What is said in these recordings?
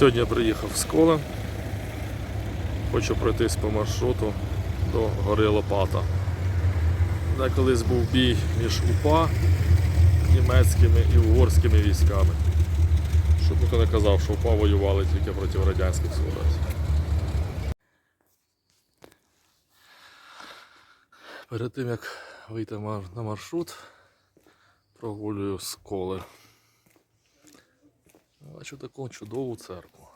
Сьогодні я приїхав з кола. Хочу пройтись по маршруту до гори Лопата. Де колись був бій між УПА німецькими і угорськими військами. Щоб ніхто не казав, що УПА воювали тільки проти радянських солдатів. Перед тим як вийти на маршрут, прогулюю з сколи. Бачу таку чудову церкву.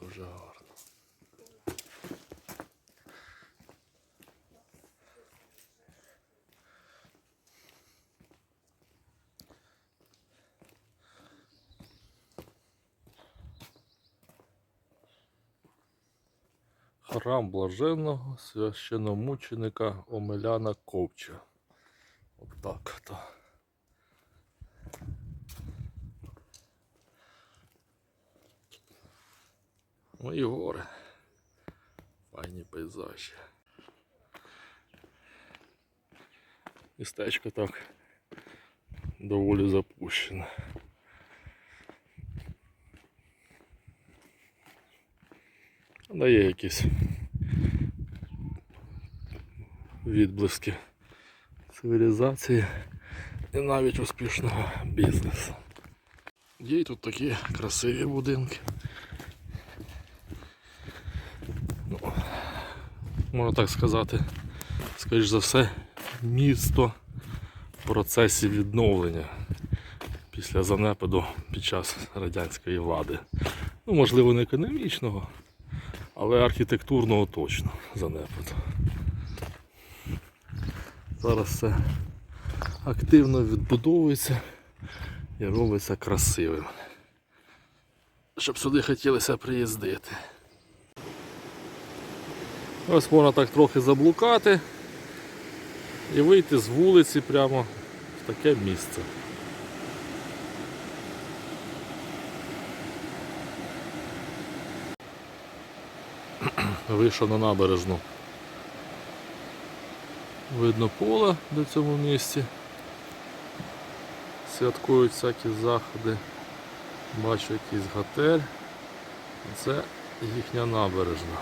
Дуже гарно. Храм блаженного священомученика Омеляна Ковча. Отак Мої гори. Файні пейзажі. Містечко так доволі запущене. Дає якісь відблиски цивілізації і навіть успішного бізнесу. Є тут такі красиві будинки. Можна так сказати, скоріш за все, місто в процесі відновлення після занепаду під час радянської влади. Ну, можливо, не економічного, але архітектурного точно занепаду. Зараз все активно відбудовується і робиться красивим. Щоб сюди хотілося приїздити. Ось можна так трохи заблукати і вийти з вулиці прямо в таке місце. Вийшов на набережну. Видно поле до цьому місці. Святкують всякі заходи. Бачу якийсь готель. Це їхня набережна.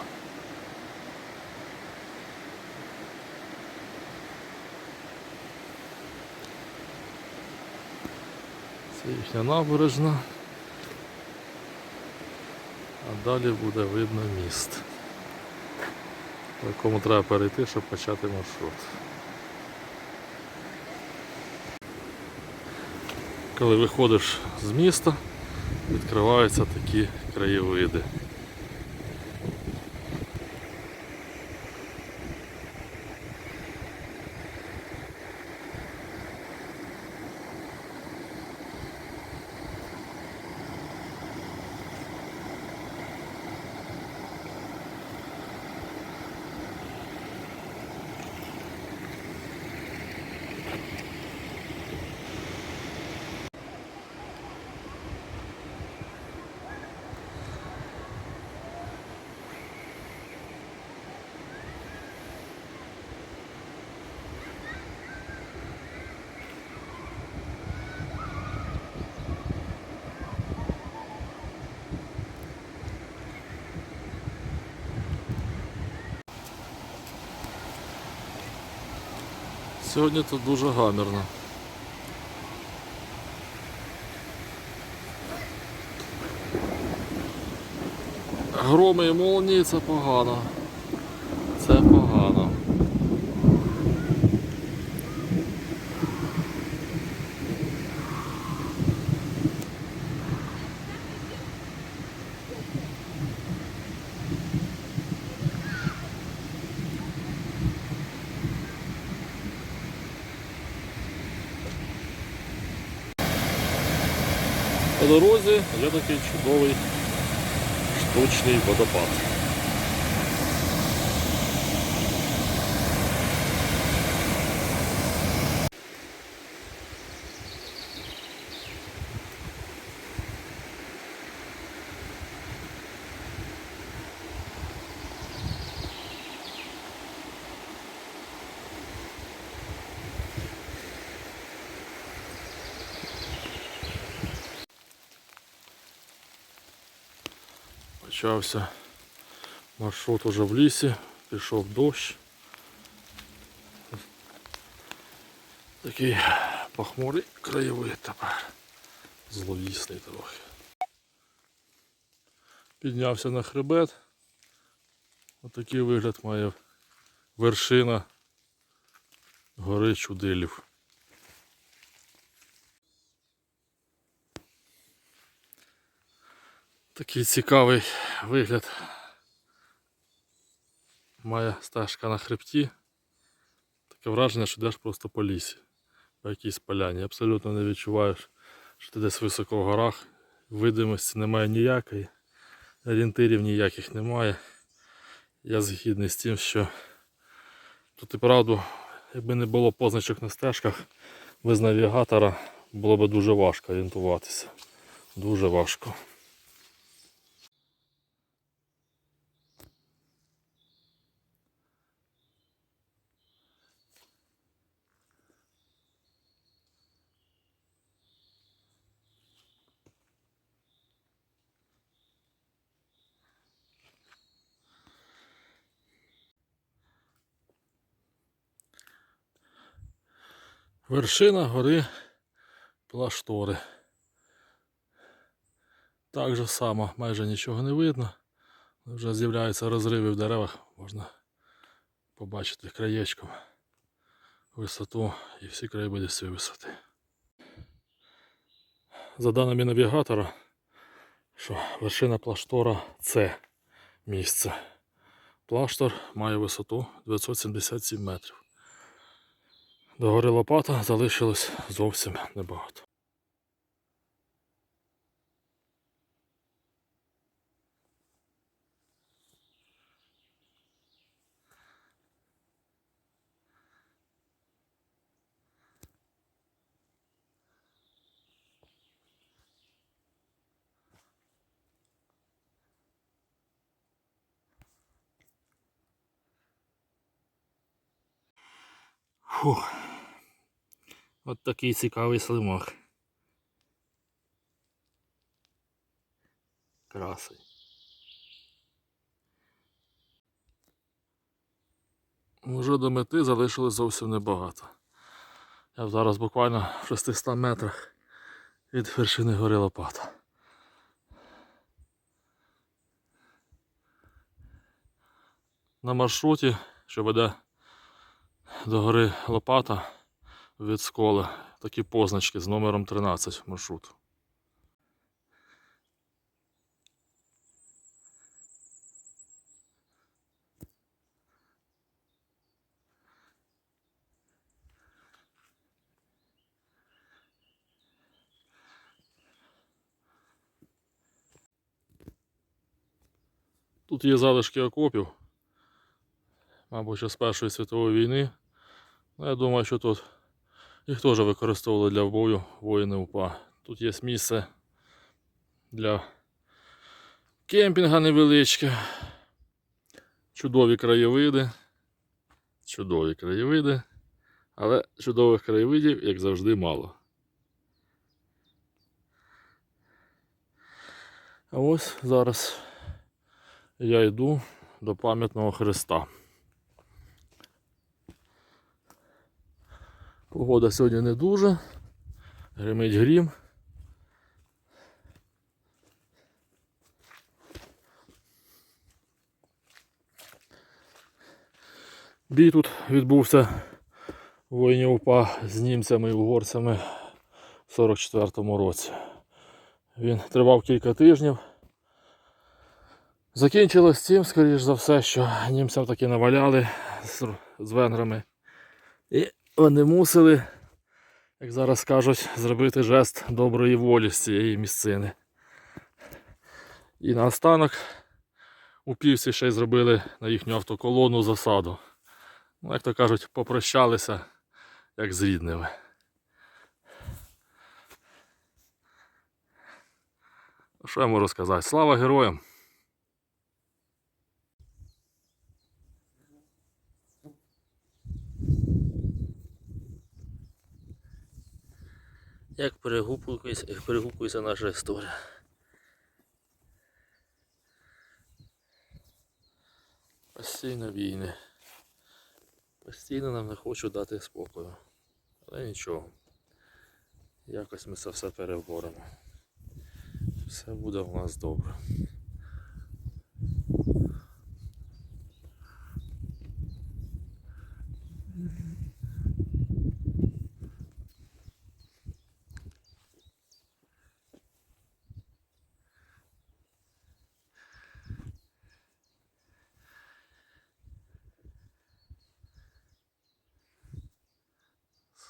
Це їхня набережна. А далі буде видно міст, по якому треба перейти, щоб почати маршрут. Коли виходиш з міста, відкриваються такі краєвиди. Сьогодні тут дуже гамірно. Громи і молнії це погано. Це погано. По дорозі є такий чудовий штучний водопад. Почався маршрут уже в лісі, пішов дощ. Такий похмурий краєвид тепер. Зловісний трохи. Піднявся на хребет. Отакий вигляд має вершина гори Чудилів. Такий цікавий вигляд. Має стежка на хребті. Таке враження, що йдеш просто по лісі, по якійсь поляні. Абсолютно не відчуваєш, що ти десь високо в горах. Видимості немає ніякої, орієнтирів ніяких немає. Я згідний з тим, що тут і правду, якби не було позначок на стежках, без навігатора було б дуже важко орієнтуватися. Дуже важко. Вершина гори Плаштори. Так же само, майже нічого не видно. Вже з'являються розриви в деревах, можна побачити краєчком висоту і всі краєвиди з цієї висоти. За даними навігатора, що вершина Плаштора це місце. Плаштор має висоту 977 метрів. До гори Лопата залишилось зовсім небагато. Фух. От такий цікавий слимак. Красий. Уже до мети залишилось зовсім небагато. Я зараз буквально в 600 метрах від вершини гори Лопата. На маршруті, що веде до гори Лопата від сколи такі позначки з номером 13 маршруту. Тут є залишки окопів, мабуть, ще з Першої світової війни. Ну, я думаю, що тут їх теж використовували для бою воїни УПА. Тут є місце для кемпінга невеличке. Чудові краєвиди. Чудові краєвиди. Але чудових краєвидів, як завжди, мало. А ось зараз я йду до пам'ятного Христа. Погода сьогодні не дуже. Гримить грім. Бій тут відбувся воїнів УПА з німцями і угорцями в 44-му році. Він тривав кілька тижнів. Закінчилось тим, скоріш за все, що німцям таки наваляли з, з венграми. І вони мусили, як зараз кажуть, зробити жест доброї волі з цієї місцини. І наостанок у півсі ще й зробили на їхню автоколону засаду. Ну, як то кажуть, попрощалися як з рідними. Що я можу сказати? Слава героям! перегукується наша історія. Постійно війни. Постійно нам не хочуть дати спокою. Але нічого. Якось ми це все переборемо. Все буде у нас добре.